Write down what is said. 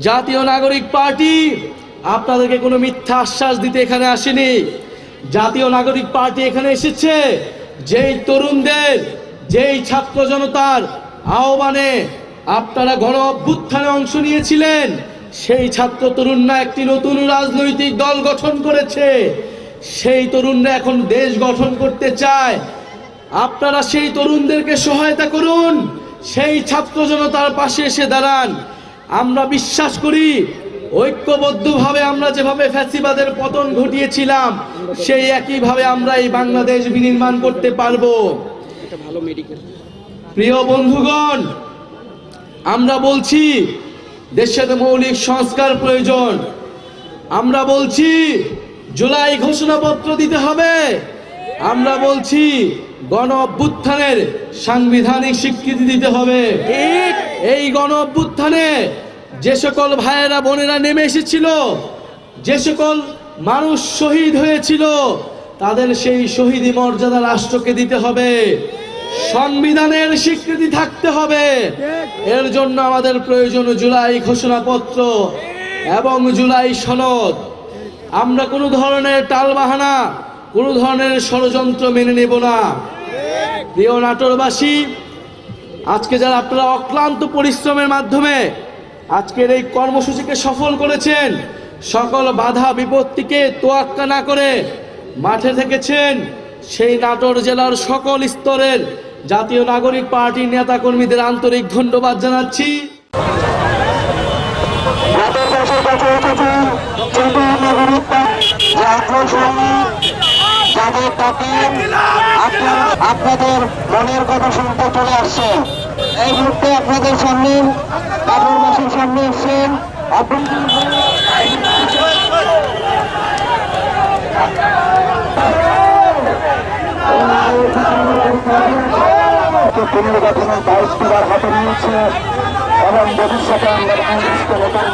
জাতীয় নাগরিক পার্টি, আপনাদেরকে কোনো মিথ্যা আশ্বাস দিতে এখানে আসেনি। জাতীয় নাগরিক পার্টি এখানে এসেছে, যেই তরুণদের, যেই ছাত্র জনতার আহ্বানে আপনারা গণ অভ্যুত্থানে অংশ নিয়েছিলেন, সেই ছাত্র তরুণরা একটি নতুন রাজনৈতিক দল গঠন করেছে। সেই তরুণরা এখন দেশ গঠন করতে চায়। আপনারা সেই তরুণদেরকে সহায়তা করুন, সেই ছাত্র জনতার পাশে এসে দাঁড়ান। আমরা বিশ্বাস করি ঐক্যবদ্ধভাবে আমরা যেভাবে ফ্যাসিবাদের পতন ঘটিয়েছিলাম সেই একইভাবে আমরা এই বাংলাদেশ বিনির্মাণ করতে পারব। প্রিয় বন্ধুগণ আমরা বলছি দেশের মৌলিক সংস্কার প্রয়োজন। আমরা বলছি জুলাই ঘোষণাপত্র দিতে হবে। আমরা বলছি গণ অভ্যুত্থানের সাংবিধানিক স্বীকৃতি দিতে হবে। এই গণ অভ্যুত্থানে যে সকল ভাইয়েরা, বোনেরা নেমে এসেছিল, যে সকল মানুষ শহীদ হয়েছিল, তাদের সেই শহীদি মর্যাদা রাষ্ট্রকে দিতে হবে, সংবিধানের স্বীকৃতি থাকতে হবে। এর জন্য আমাদের প্রয়োজন জুলাই ঘোষণাপত্র এবং জুলাই সনদ। আমরা কোনো ধরনের টালবাহানা, কোনো ধরনের ষড়যন্ত্র মেনে নেব না। প্রিয় নাটোরবাসী, আজকে যারা আপনারা অক্লান্ত পরিশ্রমের মাধ্যমে আজকের এই কর্মসূচিকে সফল করেছেন সকল বাধা বিপত্তিকে তোয়াক্কা না করে মাঠে থেকেছেন সেই নাটোর জেলার সকল স্তরের জাতীয় নাগরিক পার্টির নেতাকর্মীদের আন্তরিক ধন্যবাদ জানাচ্ছি। আপনাদের মনের কথা শুনতে চলে আসছে। এই মুহূর্তে আপনাদের সামনে সামনে এসছেন পুনর্গঠনের দায়িত্ববার হাতে নিয়েছে এবং ভবিষ্যতে আমরা করব